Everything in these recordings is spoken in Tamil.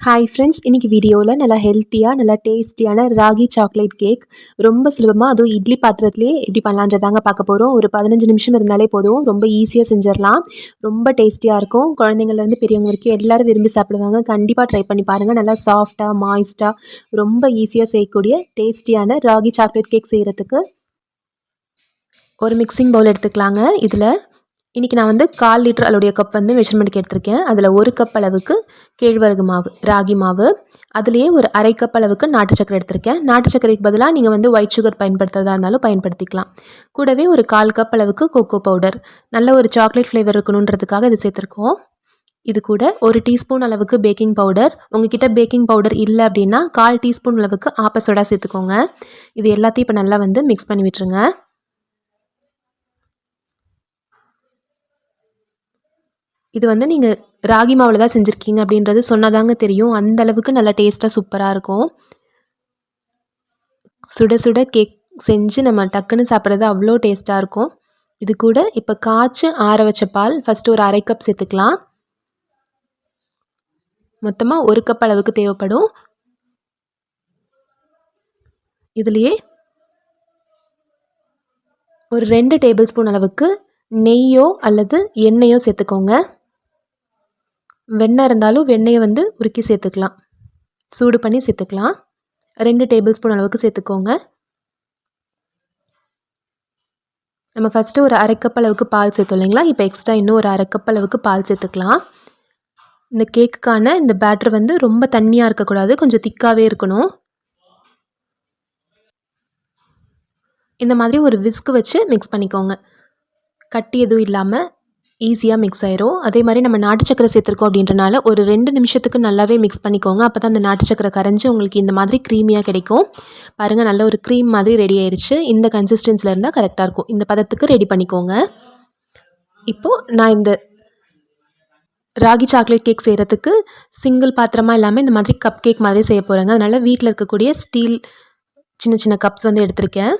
ஹாய் ஃப்ரெண்ட்ஸ் இன்றைக்கி வீடியோவில் நல்லா ஹெல்த்தியாக நல்லா டேஸ்டியான ராகி சாக்லேட் கேக் ரொம்ப சுலபமாக அதுவும் இட்லி பாத்திரத்துலேயே எப்படி பண்ணலான்றதாங்க பார்க்க போகிறோம் ஒரு பதினஞ்சு நிமிஷம் இருந்தாலே போதும். ரொம்ப ஈஸியாக செஞ்சிடலாம். ரொம்ப டேஸ்டியாக இருக்கும். குழந்தைங்கள்லேருந்து பெரியவங்க வரைக்கும் எல்லோரும் விரும்பி சாப்பிடுவாங்க. கண்டிப்பாக ட்ரை பண்ணி பாருங்கள் நல்லா சாஃப்டாக மாய்ஸ்டாக ரொம்ப ஈஸியாக செய்யக்கூடிய டேஸ்டியான ராகி சாக்லேட் கேக் செய்கிறதுக்கு ஒரு மிக்சிங் பவுல் எடுத்துக்கலாங்க. இதில் இன்றைக்கி நான் வந்து கால் லிட்டர் அளவுடைய கப் வந்து மெஷர்மெண்ட்டுக்கு எடுத்திருக்கேன். அதில் ஒரு கப் அளவுக்கு கேழ்வரகு மாவு ராகி மாவு. அதுலேயே ஒரு அரை கப் அளவுக்கு நாட்டு சக்கரை எடுத்திருக்கேன். நாட்டு சக்கரைக்கு பதிலாக நீங்கள் வந்து ஒயிட் சுகர் பயன்படுத்துறதா இருந்தாலும் பயன்படுத்திக்கலாம். கூடவே ஒரு கால் கப் அளவுக்கு கொக்கோ பவுடர் நல்ல ஒரு சாக்லேட் ஃப்ளேவர் இருக்கணுன்றதுக்காக இது சேர்த்துருக்கோம். இது கூட ஒரு டீஸ்பூன் அளவுக்கு பேக்கிங் பவுடர் உங்ககிட்ட பேக்கிங் பவுடர் இல்லை அப்படின்னா கால் டீஸ்பூன் அளவுக்கு ஆப்ப சேர்த்துக்கோங்க. இது எல்லாத்தையும் இப்போ நல்லா வந்து மிக்ஸ் பண்ணி விட்டுருங்க. இது வந்து நீங்கள் ராகி மாவில் தான் செஞ்சுருக்கீங்க அப்படின்றது சொன்னதாங்க தெரியும். அந்த அளவுக்கு நல்லா டேஸ்ட்டாக சூப்பராக இருக்கும். சுட சுட கேக் செஞ்சு நம்ம டக்குன்னு சாப்பிட்றது அவ்வளோ டேஸ்ட்டாக இருக்கும். இது கூட இப்போ காய்ச்சி ஆற வச்ச பால் ஃபஸ்ட்டு ஒரு அரை கப் சேர்த்துக்கலாம். மொத்தமாக ஒரு கப் அளவுக்கு தேவைப்படும். இதுலேயே ஒரு ரெண்டு டேபிள் ஸ்பூன் அளவுக்கு நெய்யோ அல்லது எண்ணெயோ சேர்த்துக்கோங்க. வெண்ணெய் இருந்தாலும் வெண்ணெயை வந்து உருக்கி சேர்த்துக்கலாம். சூடு பண்ணி சேர்த்துக்கலாம். ரெண்டு டேபிள் ஸ்பூன் அளவுக்கு சேர்த்துக்கோங்க. நம்ம ஃபஸ்ட்டு ஒரு அரைக்கப் அளவுக்கு பால் சேர்த்தோம் இல்லைங்களா? இப்போ எக்ஸ்ட்ரா இன்னும் ஒரு அரைக்கப் அளவுக்கு பால் சேர்த்துக்கலாம். இந்த கேக்குக்கான இந்த பேட்டர் வந்து ரொம்ப தண்ணியாக இருக்கக்கூடாது. கொஞ்சம் திக்காகவே இருக்கணும். இந்த மாதிரி ஒரு விஸ்க்கு வச்சு மிக்ஸ் பண்ணிக்கோங்க. கட்டி எதுவும் இல்லாமல் ஈஸியாக மிக்ஸ் ஆயிரும். அதே மாதிரி நம்ம நாட்டு சக்கரை சேர்த்துருக்கோம் அப்படின்றனால ஒரு ரெண்டு நிமிஷத்துக்கு நல்லாவே மிக்ஸ் பண்ணிக்கோங்க. அப்போ தான் அந்த நாட்டு சக்கரை கரைஞ்சி உங்களுக்கு இந்த மாதிரி க்ரீமியாக கிடைக்கும். பாருங்கள் நல்ல ஒரு க்ரீம் மாதிரி ரெடி ஆயிடுச்சு இந்த கன்சிஸ்டன்ஸில் இருந்தால் கரெக்டாக இருக்கும். இந்த பதத்துக்கு ரெடி பண்ணிக்கோங்க. இப்போது நான் இந்த ராகி சாக்லேட் கேக் செய்கிறதுக்கு சிங்கிள் பாத்திரமாக இல்லாமல் இந்த மாதிரி கப் கேக் மாதிரி செய்ய போகிறேங்க அதனால் வீட்டில் இருக்கக்கூடிய ஸ்டீல் சின்ன சின்ன கப்ஸ் வந்து எடுத்திருக்கேன்.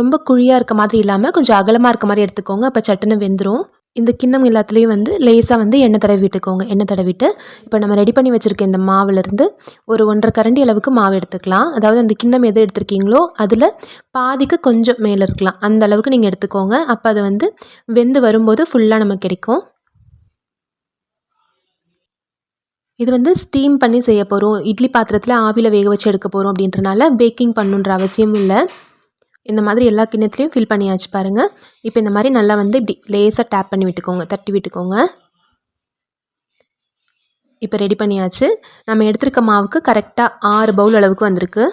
ரொம்ப குழியாக இருக்க மாதிரி இல்லாமல் கொஞ்சம் அகலமாக இருக்க மாதிரி எடுத்துக்கோங்க. அப்போ சட்டுன்னு வெந்துடும் இந்த கிண்ணம் எல்லாத்துலேயும் வந்து லேசாக வந்து எண்ணெய் தடவி விட்டுக்கோங்க. எண்ணெய் தடவிட்டு இப்போ நம்ம ரெடி பண்ணி வச்சுருக்க இந்த மாவுலேருந்து ஒரு ஒன்றரை கரண்டி அளவுக்கு மாவு எடுத்துக்கலாம். அதாவது அந்த கிண்ணம் எது எடுத்திருக்கீங்களோ அதில் பாதிக்கு கொஞ்சம் மேலே இருக்கலாம். அந்த அளவுக்கு நீங்கள் எடுத்துக்கோங்க. அப்போ அது வந்து வெந்து வரும்போது ஃபுல்லாக நமக்கு கிடைக்கும். இது வந்து ஸ்டீம் பண்ணி செய்ய போகிறோம் இட்லி பாத்திரத்தில் ஆவியில் வேக வச்சு எடுக்க போகிறோம் அப்படின்றனால பேக்கிங் பண்ணுன்ற அவசியம் இல்லை. இந்த மாதிரி எல்லா கிண்ணத்துலேயும் ஃபில் பண்ணியாச்சு பாருங்கள் இப்போ இந்த மாதிரி நல்லா வந்து இப்படி லேஸாக டேப் பண்ணி விட்டுக்கோங்க தட்டி விட்டுக்கோங்க. இப்போ ரெடி பண்ணியாச்சு. நம்ம எடுத்துருக்க மாவுக்கு கரெக்டாக ஆறு பவுல் அளவுக்கு வந்திருக்கு.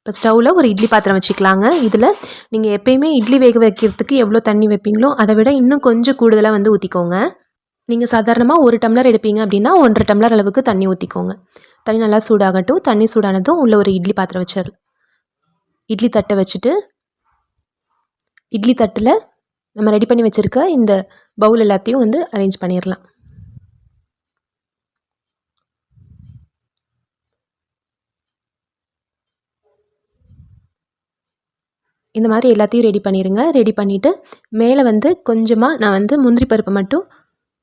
இப்போ ஸ்டவ்வில் ஒரு இட்லி பாத்திரம் வச்சுக்கலாங்க. இதில் நீங்கள் எப்பயுமே இட்லி வேக வைக்கிறதுக்கு எவ்வளோ தண்ணி வைப்பீங்களோ அதை விட இன்னும் கொஞ்சம் கூடுதலாக வந்து ஊற்றிக்கோங்க நீங்கள் சாதாரணமாக ஒரு டம்ளர் எடுப்பீங்க அப்படின்னா ஒன்றரை டம்ளர் அளவுக்கு தண்ணி ஊற்றிக்கோங்க தண்ணி நல்லா சூடாகட்டும். தண்ணி சூடானதும் உள்ள ஒரு இட்லி பாத்திரம் வச்சிடலாம். இட்லி தட்டை வச்சுட்டு இட்லி தட்டில் நம்ம ரெடி பண்ணி வச்சுருக்க இந்த பவுல் எல்லாத்தையும் வந்து அரேஞ்ச் பண்ணிடலாம் இந்த மாதிரி எல்லாத்தையும் ரெடி பண்ணிடுங்க ரெடி பண்ணிவிட்டு மேலே வந்து கொஞ்சமாக நான் வந்து முந்திரி பருப்பை மட்டும்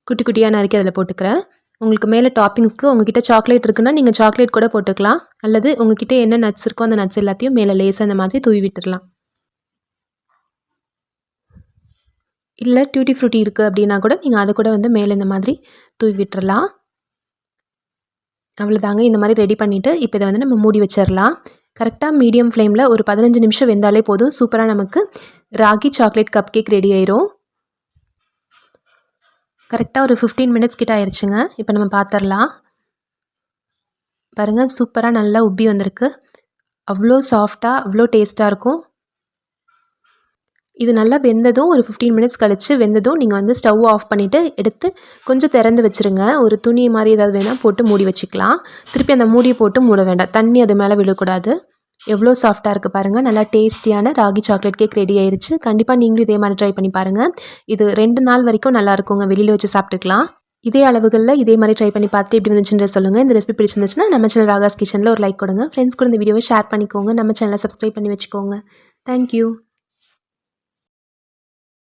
குட்டி குட்டியாக நறுக்கி அதில் போட்டுக்கிறேன். உங்களுக்கு மேலே டாப்பிங்ஸ்க்கு உங்ககிட்ட சாக்லேட் இருக்குன்னா நீங்கள் சாக்லேட் கூட போட்டுக்கலாம். அல்லது உங்ககிட்ட என்ன நட்ஸ் இருக்கோ அந்த நட்ஸ் எல்லாத்தையும் மேலே லேசாக அந்த மாதிரி தூவி விட்டுடலாம். இல்லை டியூட்டி ஃப்ரூட்டி இருக்குது அப்படின்னா கூட நீங்கள் அதை கூட வந்து மேலே இந்த மாதிரி தூவி விட்டுறலாம் அவ்வளோதாங்க இந்த மாதிரி ரெடி பண்ணிவிட்டு இப்போ இதை வந்து நம்ம மூடி வச்சிடலாம். கரெக்டாக மீடியம் ஃப்ளேமில் ஒரு பதினஞ்சு நிமிஷம் வெந்தாலே போதும். சூப்பராக நமக்கு ragi chocolate cup cake ready ஆயிரும். கரெக்டாக ஒரு ஃபிஃப்டீன் மினிட்ஸ் கிட்ட ஆயிடுச்சுங்க இப்போ நம்ம பார்த்துடலாம் பாருங்கள் சூப்பராக நல்லா உப்பி வந்திருக்கு. அவ்வளோ சாஃப்டாக அவ்வளோ டேஸ்ட்டாக இருக்கும். இது நல்லா வெந்ததும் ஒரு ஃபிஃப்டீன் மினிட்ஸ் கழித்து வெந்ததும் நீங்கள் வந்து ஸ்டவ் ஆஃப் பண்ணிவிட்டு எடுத்து கொஞ்சம் திறந்து வச்சுருங்க. ஒரு துணி மாதிரி ஏதாவது வேணால் போட்டு மூடி வச்சுக்கலாம். திருப்பி அந்த மூடியை போட்டு மூட வேண்டாம். தண்ணி அது மேலே விழக்கூடாது. எவ்வளோ சாஃப்டாக இருக்குது பாருங்கள் நல்லா டேஸ்டியான ராகி சாக்லேட் கேக் ரெடி ஆயிருச்சு. கண்டிப்பாக நீங்களும் இதே மாதிரி ட்ரை பண்ணி பாருங்கள் இது ரெண்டு நாள் வரைக்கும் நல்லா இருக்குங்க. வெளியில் வச்சு சாப்பிட்டுக்கலாம். இதே அளவுகளில் இதே மாதிரி ட்ரை பண்ணி பார்த்துட்டு எப்படி வந்துச்சுன்ற சொல்லுங்கள் இந்த ரெசிபி பிடிச்சிருந்துச்சுன்னா நம்ம சேனல் ராகாஸ் கிச்சனில் ஒரு லைக் கொடுங்க. ஃப்ரெண்ட்ஸ் கூட இந்த வீடியோவை ஷேர் பண்ணிக்கோங்க. நம்ம சேனலை சப்ஸ்கிரைப் பண்ணி வச்சுக்கோங்க. தேங்க்யூ